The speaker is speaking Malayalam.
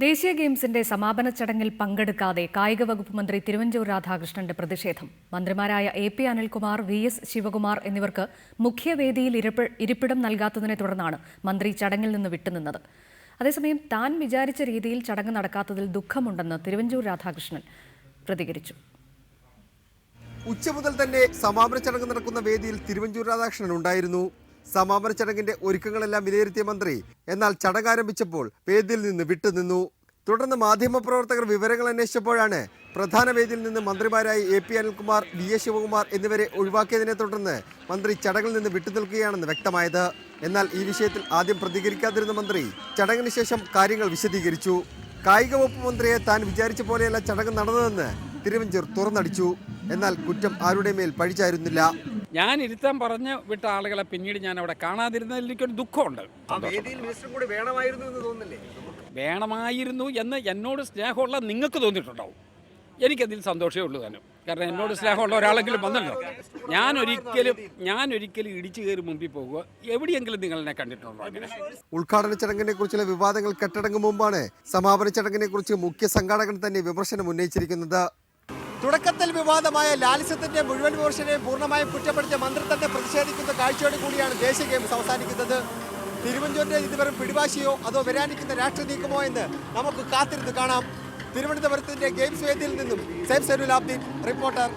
ദേശീയ ഗെയിംസിന്റെ സമാപന ചടങ്ങിൽ പങ്കെടുക്കാതെ കായിക വകുപ്പ് മന്ത്രി തിരുവഞ്ചൂർ രാധാകൃഷ്ണന്റെ പ്രതിഷേധം. മന്ത്രിമാരായ A P Anilkumar V S Sivakumar എന്നിവർക്ക് മുഖ്യവേദിയിൽ ഇരിപ്പ- ഇരിപ്പിടം നൽകാത്തതിനെ തുടർന്നാണ് മന്ത്രി ചടങ്ങിൽ നിന്ന് വിട്ടുനിന്നത്. അതേസമയം താൻ വിചാരിച്ച രീതിയിൽ ചടങ്ങ് നടക്കാത്തതിൽ ദുഃഖമുണ്ടെന്ന് തിരുവഞ്ചൂർ രാധാകൃഷ്ണൻ പ്രതികരിച്ചു. ഉച്ച മുതൽ തന്നെ സമാപന ചടങ്ങ് നടക്കുന്ന വേദിയിൽ തിരുവഞ്ചൂർ രാധാകൃഷ്ണൻ ഉണ്ടായിരുന്നു. സമാപന ചടങ്ങിന്റെ ഒരുക്കങ്ങളെല്ലാം വിലയിരുത്തിയ മന്ത്രി എന്നാൽ ചടങ്ങ് ആരംഭിച്ചപ്പോൾ വേദിയിൽ നിന്ന് വിട്ടുനിന്നു തുടർന്ന് മാധ്യമപ്രവർത്തകർ വിവരങ്ങൾ അന്വേഷിച്ചപ്പോഴാണ് പ്രധാന വേദിയിൽ നിന്ന് മന്ത്രിമാരായി A P Anilkumar V S Sivakumar എന്നിവരെ ഒഴിവാക്കിയതിനെ തുടർന്ന് മന്ത്രി ചടങ്ങിൽ നിന്ന് വിട്ടുനിൽക്കുകയാണെന്ന് വ്യക്തമായത്. എന്നാൽ ഈ വിഷയത്തിൽ ആദ്യം പ്രതികരിക്കാതിരുന്ന മന്ത്രി ചടങ്ങിന് ശേഷം കാര്യങ്ങൾ വിശദീകരിച്ചു. കായിക വകുപ്പ് മന്ത്രിയെ താൻ വിചാരിച്ച പോലെയല്ല ചടങ്ങ് നടന്നതെന്ന് തിരുവഞ്ചൂർ തുറന്നടിച്ചു. എന്നാൽ കുറ്റം ആരുടെ മേൽ പഴിച്ചായിരുന്നില്ല. ഞാൻ ഇരുത്താൻ പറഞ്ഞ് വിട്ട ആളുകളെ പിന്നീട് ഞാൻ അവിടെ കാണാതിരുന്നതിൽ എനിക്കൊരു ദുഃഖമുണ്ട്. വേദിയിൽ മിനിസ്റ്റർ കൂടി വേണമായിരുന്നു എന്ന് തോന്നുന്നില്ലേ? വേണമായിരുന്നു എന്ന് എന്നോട് സ്നേഹമുള്ള നിങ്ങൾക്ക് തോന്നിയിട്ടുണ്ടാവും. എനിക്കതിൽ സന്തോഷമേ ഉള്ളൂ തന്നെ കാരണം എന്നോട് സ്നേഹമുള്ള ഒരാളെങ്കിലും വന്നല്ലോ. ഞാൻ ഒരിക്കലും ഞാൻ ഒരിക്കലും ഇടിച്ചു കയറി മുമ്പിൽ പോകുക. എവിടെയെങ്കിലും നിങ്ങൾ എന്നെ കണ്ടിട്ടുണ്ടോ അങ്ങനെ? ഉദ്ഘാടന ചടങ്ങിനെ കുറിച്ചുള്ള വിവാദങ്ങൾ കെട്ടടങ്ങും മുമ്പാണ് സമാപന ചടങ്ങിനെ കുറിച്ച് മുഖ്യ സംഘാടകൻ തന്നെ വിമർശനം ഉന്നയിച്ചിരിക്കുന്നത്. തുടക്കത്തിൽ വിവാദമായ ലാലിസത്തിന്റെ മുഴുവൻ വിമർശനയും പൂർണമായും കുറ്റപ്പെടുത്തിയ മന്ത്രി തന്നെ പ്രതിഷേധിക്കുന്ന കാഴ്ചയോട് കൂടിയാണ് ദേശീയ ഗെയിംസ് അവസാനിക്കുന്നത്. തിരുവഞ്ചൂരിന്റെ ഇത് വെറും പിടിവാശിയോ അതോ വരാനിക്കുന്ന രാഷ്ട്രീയ നീക്കമോ എന്ന് നമുക്ക് കാത്തിരുന്ന് കാണാം. തിരുവനന്തപുരത്തിന്റെ ഗെയിംസ് വേദിയിൽ നിന്നും സേഫ് സെരുലാബ്ദീൻ റിപ്പോർട്ടർ